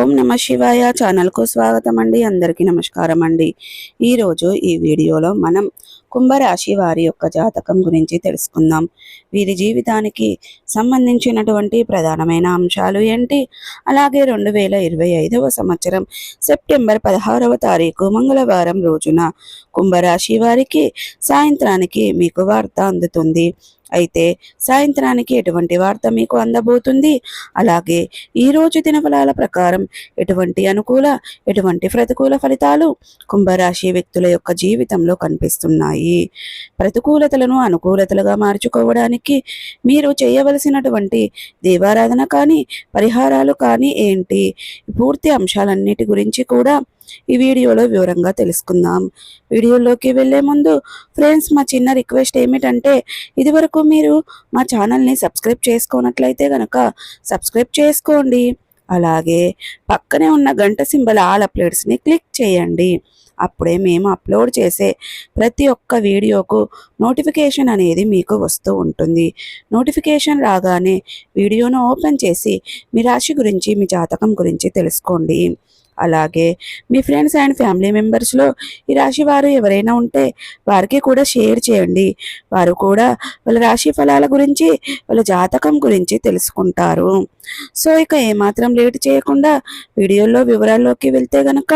ఓం నమ శివాయ ఛానల్కు స్వాగతం అండి అందరికీ నమస్కారం అండి ఈరోజు ఈ వీడియోలో మనం కుంభరాశి వారి యొక్క జాతకం గురించి తెలుసుకుందాం. వీరి జీవితానికి సంబంధించినటువంటి ప్రధానమైన అంశాలు ఏంటి? అలాగే రెండు వేల ఇరవై ఐదవ సంవత్సరం సెప్టెంబర్ పదహారవ తారీఖు మంగళవారం రోజున కుంభరాశి వారికి సాయంత్రానికి మీకు వార్త అందుతుంది. అయితే సాయంత్రానికి ఎటువంటి వార్త మీకు అందబోతుంది? అలాగే ఈ రోజు దినఫలాల ప్రకారం ఎటువంటి అనుకూల ఎటువంటి ప్రతికూల ఫలితాలు కుంభరాశి వ్యక్తుల యొక్క జీవితంలో కనిపిస్తున్నాయి? ప్రతికూలతలను అనుకూలతలుగా మార్చుకోవడానికి మీరు చేయవలసినటువంటి దేవారాధన కానీ పరిహారాలు కానీ ఏంటి? పూర్తి అంశాలన్నిటి గురించి కూడా ఈ వీడియోలో వివరంగా తెలుసుకుందాం. వీడియోలోకి వెళ్ళే ముందు ఫ్రెండ్స్ మా చిన్న రిక్వెస్ట్ ఏమిటంటే ఇదివరకు మీరు మా ఛానల్ని సబ్స్క్రైబ్ చేసుకోనట్లయితే కనుక సబ్స్క్రైబ్ చేసుకోండి. అలాగే పక్కనే ఉన్న గంట సింబల్ ఆల్ అప్లోడ్స్ని క్లిక్ చేయండి. అప్పుడే మేము అప్లోడ్ చేసే ప్రతి ఒక్క వీడియోకు నోటిఫికేషన్ అనేది మీకు వస్తూ ఉంటుంది. నోటిఫికేషన్ రాగానే వీడియోను ఓపెన్ చేసి మీ రాశి గురించి మీ జాతకం గురించి తెలుసుకోండి. అలాగే మీ ఫ్రెండ్స్ అండ్ ఫ్యామిలీ మెంబర్స్లో ఈ రాశి వారు ఎవరైనా ఉంటే వారికి కూడా షేర్ చేయండి. వారు కూడా వాళ్ళ రాశి ఫలాల గురించి వాళ్ళ జాతకం గురించి తెలుసుకుంటారు. సో ఇక ఏమాత్రం లేట్ చేయకుండా వీడియోలో వివరాల్లోకి వెళ్తే గనక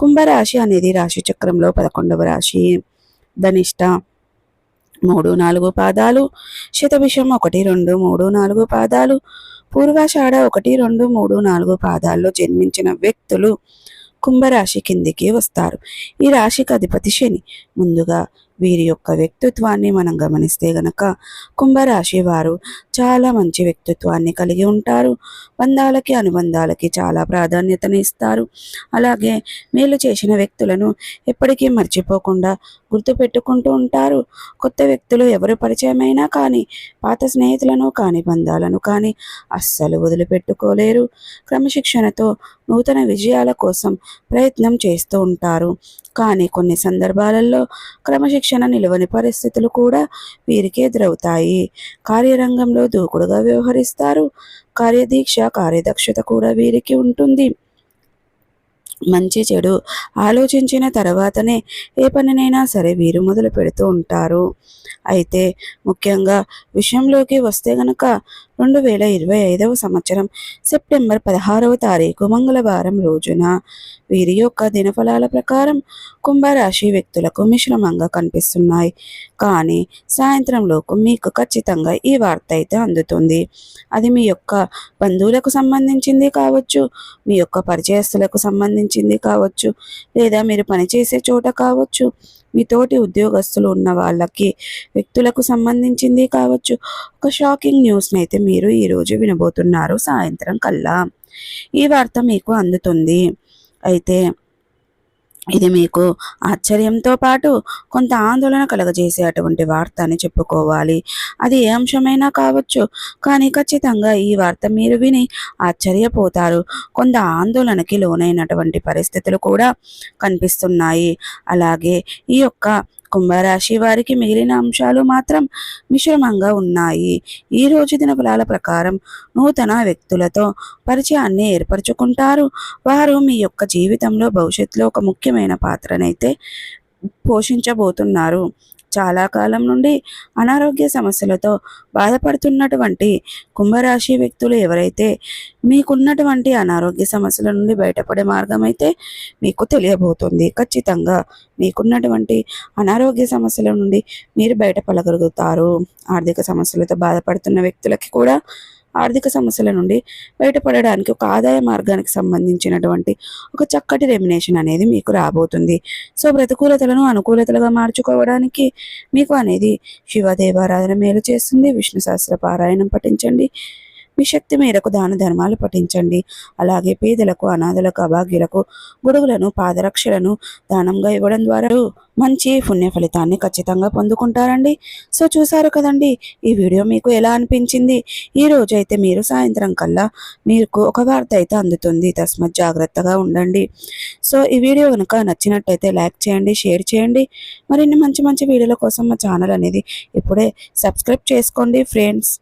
కుంభరాశి అనేది రాశి చక్రంలో పదకొండవ రాశి. ధనిష్ట మూడు నాలుగు పాదాలు శతభిషం ఒకటి రెండు మూడు నాలుగు పాదాలు పూర్వాషాఢ ఒకటి రెండు మూడు నాలుగు పాదాల్లో జన్మించిన వ్యక్తులు కుంభరాశి కిందికి వస్తారు. ఈ రాశికి అధిపతి శని. ముందుగా వీరి యొక్క వ్యక్తిత్వాన్ని మనం గమనిస్తే గనక కుంభరాశి వారు చాలా మంచి వ్యక్తిత్వాన్ని కలిగి ఉంటారు. బంధాలకి అనుబంధాలకి చాలా ప్రాధాన్యతని ఇస్తారు. అలాగే మేలు చేసిన వ్యక్తులను ఎప్పటికీ మర్చిపోకుండా గుర్తుపెట్టుకుంటూ ఉంటారు. కొత్త వ్యక్తులు ఎవరు పరిచయమైనా కానీ పాత స్నేహితులను కానీ బంధాలను కానీ అస్సలు వదిలిపెట్టుకోలేరు. క్రమశిక్షణతో నూతన విజయాల కోసం ప్రయత్నం చేస్తూ ఉంటారు. కానీ కొన్ని సందర్భాలలో క్రమశిక్షణ నిలవని పరిస్థితులు కూడా వీరికి ఎదురవుతాయి. కార్యరంగంలో దూకుడుగా వ్యవహరిస్తారు. కార్యదీక్ష కార్యదక్షత కూడా వీరికి ఉంటుంది. మంచి చెడు ఆలోచించిన తర్వాతనే ఏ పనినైనా సరే వీరు మొదలు పెడుతూ ఉంటారు. అయితే ముఖ్యంగా విషయంలోకి వస్తే గనక రెండు వేల ఇరవై ఐదవ సంవత్సరం సెప్టెంబర్ పదహారవ తారీఖు మంగళవారం రోజున వీరి యొక్క దినఫలాల ప్రకారం కుంభరాశి వ్యక్తులకు మిశ్రమంగా కనిపిస్తున్నాయి. కానీ సాయంత్రంలోపు మీకు ఖచ్చితంగా ఈ వార్త అయితే అందుతుంది. అది మీ యొక్క బంధువులకు సంబంధించింది కావచ్చు మీ యొక్క పరిచయస్తులకు సంబంధించి సంబంధించింది కావచ్చు లేదా మీరు పనిచేసే చోట కావచ్చు మీ తోటి ఉద్యోగస్తులు ఉన్న వాళ్ళకి వ్యక్తులకు సంబంధించింది కావచ్చు. ఒక షాకింగ్ న్యూస్ని అయితే మీరు ఈరోజు వినబోతున్నారు సాయంత్రం కల్లా. ఈ వార్త మీకు అందుతుంది. అయితే ఇది మీకు ఆశ్చర్యంతో పాటు కొంత ఆందోళన కలగజేసే అటువంటి వార్త అని చెప్పుకోవాలి. అది ఏ అంశమైనా కావచ్చు కానీ ఖచ్చితంగా ఈ వార్త మీరు విని ఆశ్చర్యపోతారు. కొంత ఆందోళనకి లోనైనటువంటి పరిస్థితులు కూడా కనిపిస్తున్నాయి. అలాగే ఈ యొక్క కుంభరాశి వారికి మిగిలిన అంశాలు మాత్రం మిశ్రమంగా ఉన్నాయి. ఈ రోజు దిన ఫలాల ప్రకారం నూతన వ్యక్తులతో పరిచయాన్ని ఏర్పరచుకుంటారు. వారు మీ యొక్క జీవితంలో భవిష్యత్తులో ఒక ముఖ్యమైన పాత్రనైతే పోషించబోతున్నారు. చాలా కాలం నుండి అనారోగ్య సమస్యలతో బాధపడుతున్నటువంటి కుంభరాశి వ్యక్తులు ఎవరైతే మీకున్నటువంటి అనారోగ్య సమస్యల నుండి బయటపడే మార్గం అయితే మీకు తెలియబోతుంది. ఖచ్చితంగా మీకున్నటువంటి అనారోగ్య సమస్యల నుండి మీరు బయటపడగలుగుతారు. ఆర్థిక సమస్యలతో బాధపడుతున్న వ్యక్తులకి కూడా ఆర్థిక సమస్యల నుండి బయటపడడానికి ఒక ఆదాయ మార్గానికి సంబంధించినటువంటి ఒక చక్కటి రెమినేషన్ అనేది మీకు రాబోతుంది. సో ప్రతికూలతలను అనుకూలతలుగా మార్చుకోవడానికి మీకు అనేది శివదేవారాధన మేలు చేస్తుంది. విష్ణు సహస్ర పారాయణం పఠించండి. మీ శక్తి మేరకు దాన ధర్మాలు పఠించండి. అలాగే పేదలకు అనాథలకు అభాగ్యులకు గొడుగులను పాదరక్షలను దానంగా ఇవ్వడం ద్వారా మంచి పుణ్య ఫలితాన్ని ఖచ్చితంగా పొందుకుంటారండి. సో చూసారు కదండి ఈ వీడియో మీకు ఎలా అనిపించింది? ఈ రోజు అయితే మీరు సాయంత్రం కల్లా మీకు ఒక వార్త అయితే అందుతుంది. తస్మత్ జాగ్రత్తగా ఉండండి. సో ఈ వీడియో కనుక నచ్చినట్టయితే లైక్ చేయండి షేర్ చేయండి. మరిన్ని మంచి మంచి వీడియోల కోసం మా ఛానల్ అనేది ఇప్పుడే సబ్స్క్రైబ్ చేసుకోండి ఫ్రెండ్స్.